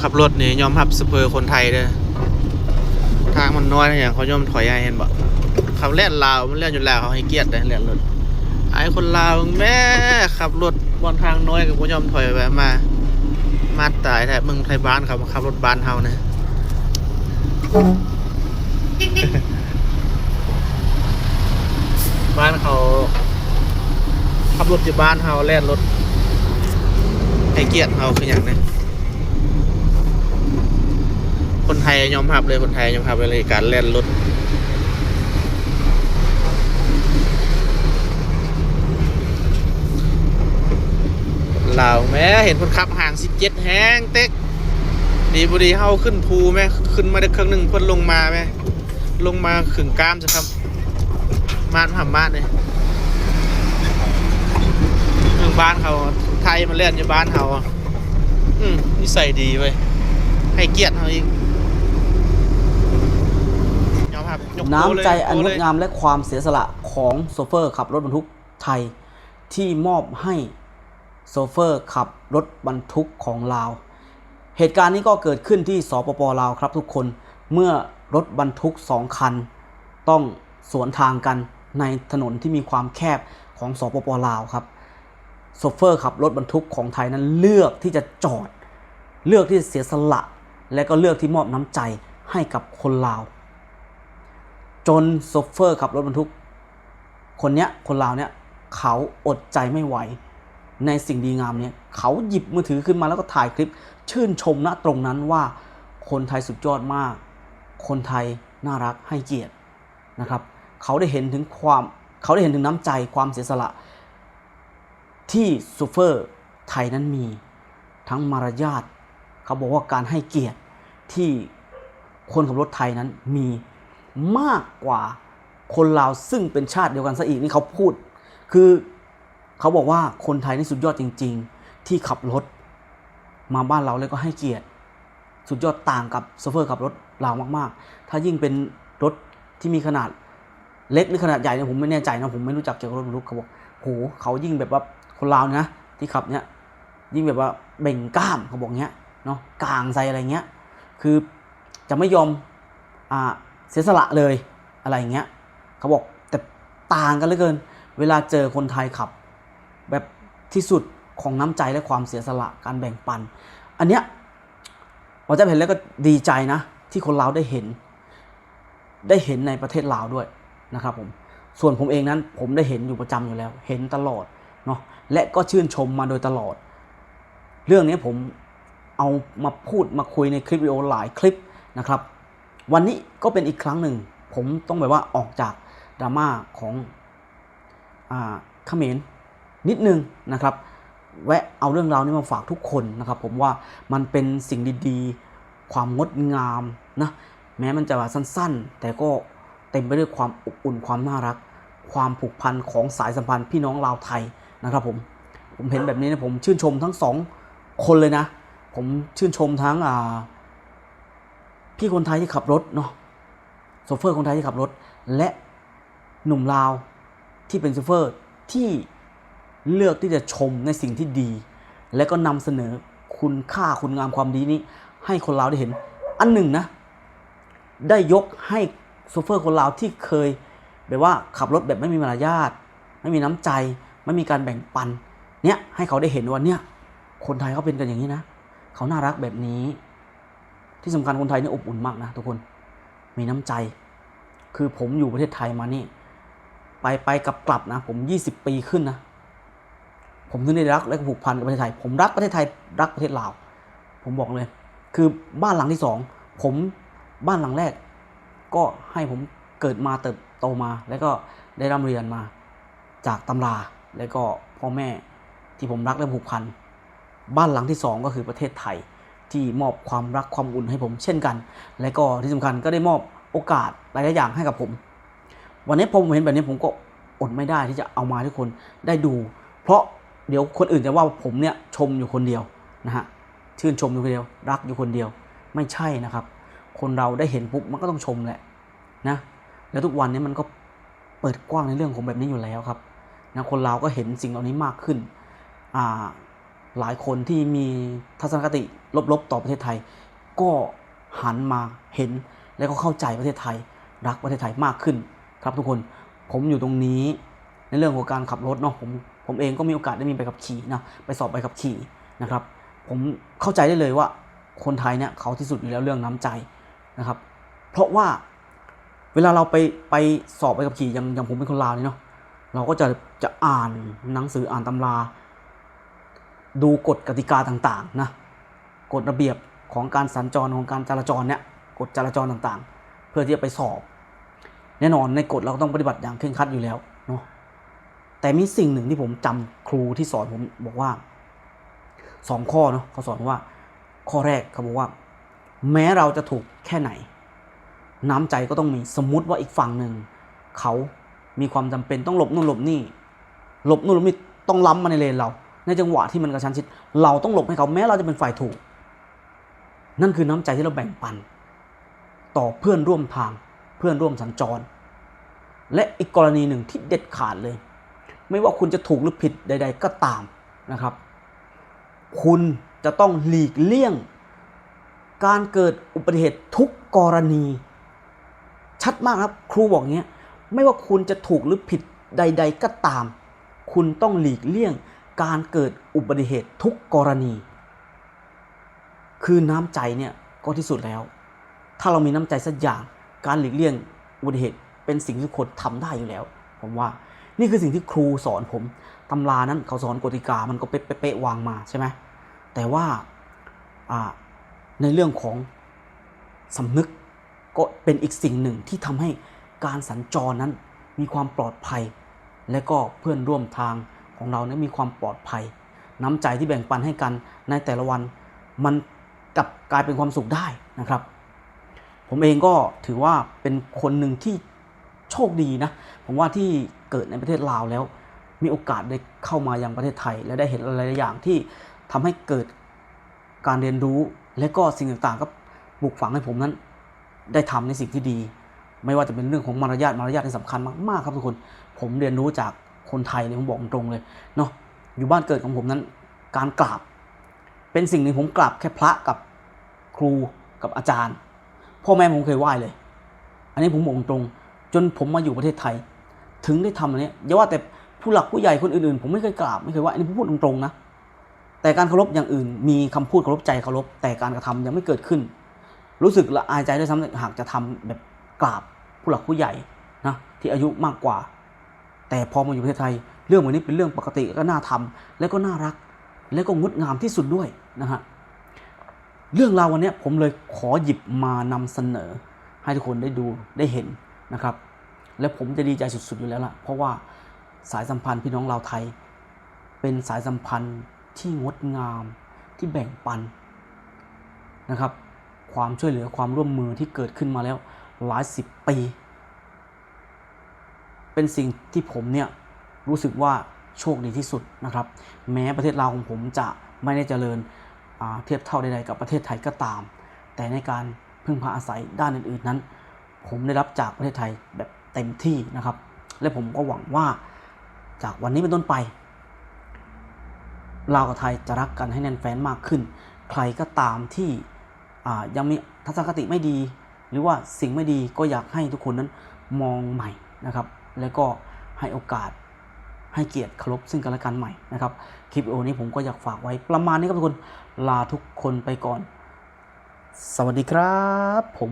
ขับรถนี่ยอมรับสเปอร์คนไทยเด้อทางมันน้อยนะอย่างเขายอมถอยให้เห็นบ่ขับเล่นลาวมันเล่นอยู่ลาวเขาให้เกียรติเด้เล่นรถไอ้คนลาวแม่ขับรถบนทางน้อยกับบ่ยอมถอยไปมา มาตายแท้มึงไทยบ้านเขามาขับรถบ้านเฮานะบ้านเขาขับรถอยู่บ้านเฮาแล่นรถให้เกียรติเฮาคืออย่างนี้ คนไทยยอมรับเลยคนไทยยอมรับเลยการแล่นรถลาวแม้เห็นคนขับห่าง17แห้งเต็กดีบดีเฮาขึ้นภูแม่ขึ้นมาได้เครื่องหนึ่งเพิ่นลงมาแม่ลงมาขึงกล้ามจ้ะครับ มาทำบ้านเลยเมืองบ้านเขาไทยมาเล่นอยู่บ้านเขาอืมนิสัยดีเว้ยให้เกียรติเขาอีกยอมครับยกโป้ น้ำเลยใจอันโป้งเลดยงามและความเสียสละของโซเฟอร์ขับรถบรรทุกไทย ที่มอบให้โซเฟอร์ขับรถบรรทุกของลาว เหตุการณ์นี้ก็เกิดขึ้นที่สปปลาวครับทุกคนเมื่อรถบรรทุกสองคัน ต้องสวนทางกันในถนนที่มีความแคบของสปปลาวครับโซเฟอร์ขับรถบรรทุกของไทยนั้นเลือกที่จะจอด เลือกที่จะเสียสละ และก็เลือกที่มอบน้ำใจให้กับคนลาว จนโซเฟอร์ขับรถบรรทุก คนเนี้ยคนลาวเนี้ยเขาอดใจไม่ไหว ในสิ่งดีงามเนี้ยเขาหยิบมือถือขึ้นมาแล้วก็ถ่ายคลิป ชื่นชมณตรงนั้นว่าคนไทยสุดยอดมาก คนไทยน่ารักให้เกียรตินะครับ เขาได้เห็นถึงความเขาได้เห็นถึงน้ำใจความเสียสละ ที่ซูเฟอร์ไทยนั้นมีทั้งมารยาทเขาบอกว่าการให้เกียรติที่คนขับรถไทยนั้นมี มากกว่าคนลาวซึ่งเป็นชาติเดียวกันซะอีกนี่เขาพูด คือเขาบอกว่าคนไทยนี่สุดยอดจริง ๆ ที่ขับรถ มาบ้านเราแล้วก็ให้เกียรติ สุดยอดต่างกับโซเฟอร์ขับรถลาวมากๆ ถ้ายิ่งเป็นรถที่มีขนาดเล็กหรือขนาดใหญ่เนี่ยผมไม่แน่ใจนะผมไม่รู้จักเกี่ยวกับรถบรรทุกเขาบอกโหเขายิ่งแบบว่าคนลาวนะที่ขับเนี่ยยิ่งแบบว่าเบ่งกล้ามเขาบอกเงี้ยเนาะกลางใจอะไรเงี้ย คือจะไม่ยอมอ่า เสียสละเลยอะไรเงี้ยเขาบอกแต่ต่างกันเหลือเกิน เวลาเจอคนไทยขับ แบบที่สุดของน้ำใจและความเสียสละการแบ่งปัน อันเนี้ยผมจะเห็นแล้วก็ดีใจนะ ที่คนลาวได้เห็น ได้เห็นในประเทศลาวด้วยนะครับผมส่วนผมเองนั้นผมได้เห็นอยู่ประจำอยู่แล้ว เห็นตลอดเนาะและก็ชื่นชมมาโดยตลอด เรื่องนี้ผมเอามาพูดมาคุยในคลิปวิดีโอหลายคลิปนะครับ วันนี้ก็เป็นอีกครั้งหนึ่ง ผมต้องแบบว่าออกจากดราม่าของอ่าเขมรนิดนึงนะครับ แวะเอาเรื่องราวนี้มาฝากทุกคนนะครับ ผมว่ามันเป็นสิ่งดีๆ ความงดงามนะแม้มันจะว่าสั้นๆ แต่ก็เต็มไปด้วยความอบอุ่นความน่ารัก ความผูกพันของสายสัมพันธ์พี่น้องลาวไทยนะครับผมผมเห็นแบบนี้นะผมชื่นชมทั้งสองคนเลยนะ ผมชื่นชมทั้งอ่า พี่คนไทยที่ขับรถเนาะโซเฟอร์คนไทยที่ขับรถ และหนุ่มลาวที่เป็นโซเฟอร์ที่เลือกที่จะชมในสิ่งที่ดี และก็นำเสนอคุณค่าคุณงามความดีนี้ ให้คนลาวได้เห็น อันหนึ่งนะ ได้ยกให้โซเฟอร์คนลาวที่เคยแบบว่าขับรถแบบไม่มีมารยาทไม่มีน้ำใจ ไม่มีการแบ่งปัน เนี่ยให้เขาได้เห็นว่าเนี่ยคนไทยเขาเป็นกันอย่างนี้นะ เขาน่ารักแบบนี้ ที่สำคัญคนไทยนี่อบอุ่นมากนะทุกคนมีน้ำใจ คือผมอยู่ประเทศไทยมานี่ ไปไปกลับกลับนะ ผม 20 ปีขึ้นนะ ผมถึงได้รักและผูกพันกับประเทศไทย ผมรักประเทศไทย รักประเทศลาว ผมบอกเลย คือบ้านหลังที่สองผมบ้านหลังแรก ก็ให้ผมเกิดมาเติบโตมา แล้วก็ได้ร่ำเรียนมาจากตำรา แล้วก็พ่อแม่ที่ผมรักและผูกพัน บ้านหลังที่สองก็คือประเทศไทย ที่มอบความรักความอุ่นให้ผมเช่นกัน และก็ที่สำคัญก็ได้มอบโอกาสหลายๆอย่างให้กับผม วันนี้ผมเห็นแบบนี้ผมก็อดไม่ได้ที่จะเอามาทุกคนได้ดู เพราะเดี๋ยวคนอื่นจะว่าผมเนี่ยชมอยู่คนเดียวนะฮะชื่นชมอยู่คนเดียว รักอยู่คนเดียวไม่ใช่นะครับ คนเราได้เห็นปุ๊บมันก็ต้องชมแหละนะแล้วทุกวันนี้มันก็เปิดกว้างในเรื่องของแบบนี้อยู่แล้วครับนะคนเราก็เห็นสิ่งเหล่านี้มากขึ้นอ่าหลายคนที่มีทัศนคติ ลบๆต่อประเทศไทย ก็หันมาเห็นแล้วก็เข้าใจประเทศไทย รักประเทศไทยมากขึ้น ครับทุกคนผมอยู่ตรงนี้ในเรื่องของการขับรถเนาะผมผมเองก็มีโอกาสได้มีใบขับขี่นะไปสอบใบขับขี่นะครับ ผมเข้าใจได้เลยว่าคนไทยเนี่ยเขาที่สุดอยู่แล้วเรื่องน้ำใจนะครับ เพราะว่าเวลาเราไปไปสอบใบขับขี่อย่างอย่างผมเป็นคนลาวนี่เนาะเราก็จะจะอ่านหนังสืออ่านตำรา ดูกฎกติกาต่างๆนะ กฎระเบียบของการสัญจรของการจราจรเนี่ยกฎจราจรต่างๆ เพื่อที่จะไปสอบ แน่นอนในกฎเราก็ต้องปฏิบัติอย่างเคร่งครัดอยู่แล้วเนาะแต่มีสิ่งหนึ่งที่ผมจำครูที่สอนผมบอกว่าสองข้อเนาะเขาสอนว่า ข้อแรกเขาบอกว่า แม้เราจะถูกแค่ไหน น้ำใจก็ต้องมีสมมุติว่าอีกฝั่งหนึ่งเขามีความจำเป็นต้องหลบนู่นหลบนี่หลบนู่นหลบนี่ต้องล้ำมาในเลนเรา ในจังหวะที่มันกระชั้นชิด เราต้องหลบให้เขาแม้เราจะเป็นฝ่ายถูก นั่นคือน้ำใจที่เราแบ่งปัน ต่อเพื่อนร่วมทางเพื่อนร่วมสัญจร และอีกกรณีหนึ่งที่เด็ดขาดเลย ไม่ว่าคุณจะถูกหรือผิดใด ๆ ก็ตามนะครับ คุณจะต้องหลีกเลี่ยง การเกิดอุบัติเหตุทุกกรณี ชัดมากครับครูบอกอย่างเงี้ยไม่ว่าคุณจะถูกหรือผิดใด ๆ ก็ตาม คุณต้องหลีกเลี่ยง การเกิดอุบัติเหตุทุกกรณี คือน้ำใจเนี่ยก็ที่สุดแล้ว ถ้าเรามีน้ำใจสักอย่างการหลีกเลี่ยงอุบัติเหตุเป็นสิ่งที่คนทำได้อยู่แล้ว ผมว่านี่คือสิ่งที่ครูสอนผมตำรานั้นเขาสอนกติกามันก็เป๊ะๆวางมาใช่ไหมแต่ว่าอ่าในเรื่องของสำนึกก็เป็นอีกสิ่งหนึ่งที่ทำให้การสัญจรนั้นมีความปลอดภัย และก็เพื่อนร่วมทางของเราเนี่ยมีความปลอดภัย น้ำใจที่แบ่งปันให้กันในแต่ละวันมัน กลับกลายเป็นความสุขได้นะครับ ผมเองก็ถือว่าเป็นคนหนึ่งที่โชคดีนะ ผมว่าที่เกิดในประเทศลาวแล้ว มีโอกาสได้เข้ามายังประเทศไทย และได้เห็นอะไรหลายอย่างที่ทำให้เกิดการเรียนรู้ และก็สิ่งต่างๆก็ปลูกฝังให้ผมนั้น ได้ทำในสิ่งที่ดี ไม่ว่าจะเป็นเรื่องของมารยาทมารยาทที่สำคัญมากๆครับทุกคน ผมเรียนรู้จากคนไทยเลยผมบอกตรงๆเลยเนาะอยู่บ้านเกิดของผมนั้น การกราบ เป็นสิ่งหนึ่งผมกราบแค่พระกับครูกับอาจารย์ พ่อแม่ผมเคยไหว้เลย อันนี้ผมบอกตรงๆจนผมมาอยู่ประเทศไทย ถึงได้ทำอันนี้อย่าว่าแต่ผู้หลักผู้ใหญ่คนอื่นๆ ผมไม่เคยกราบไม่เคยไหว้อันนี้ผมพูดตรงๆนะแต่การเคารพอย่างอื่น มีคำพูดเคารพใจเคารพแต่การกระทำยังไม่เกิดขึ้น รู้สึกละอายใจด้วยซ้ำหากจะทำแบบกราบผู้หลักผู้ใหญ่นะที่อายุมากกว่า แต่พอมาอยู่ประเทศไทย เรื่องแบบนี้เป็นเรื่องปกติก็น่าทำและก็น่ารัก และก็งดงามที่สุดด้วยนะฮะเรื่องราววันนี้ผมเลยขอหยิบมานำเสนอ ให้ทุกคนได้ดูได้เห็นนะครับ และผมจะดีใจสุดๆอยู่แล้วล่ะ เพราะว่าสายสัมพันธ์พี่น้องเราวไทย เป็นสายสัมพันธ์ที่งดงามที่แบ่งปันนะครับ ความช่วยเหลือความร่วมมือที่เกิดขึ้นมาแล้วหลายสิบปี เป็นสิ่งที่ผมเนี่ยรู้สึกว่า โชคดีที่สุดนะครับ แม้ประเทศลาวของผมจะไม่ได้เจริญเทียบเท่าใดๆกับประเทศไทยก็ตาม แต่ในการพึ่งพาอาศัยด้านอื่นๆนั้น ผมได้รับจากประเทศไทยแบบเต็มที่นะครับ และผมก็หวังว่าจากวันนี้เป็นต้นไปลาวกับไทยจะรักกันให้แน่นแฟ้นมากขึ้น ใครก็ตามที่ยังมีทัศนคติไม่ดี หรือว่าสิ่งไม่ดีก็อยากให้ทุกคนนั้นมองใหม่นะครับ แล้วก็ให้โอกาส ให้เกียรติเคารพซึ่งกันและกันใหม่นะครับ คลิปวิดีโอนี้ผมก็อยากฝากไว้ประมาณนี้ครับทุกคน ลาทุกคนไปก่อน สวัสดีครับผม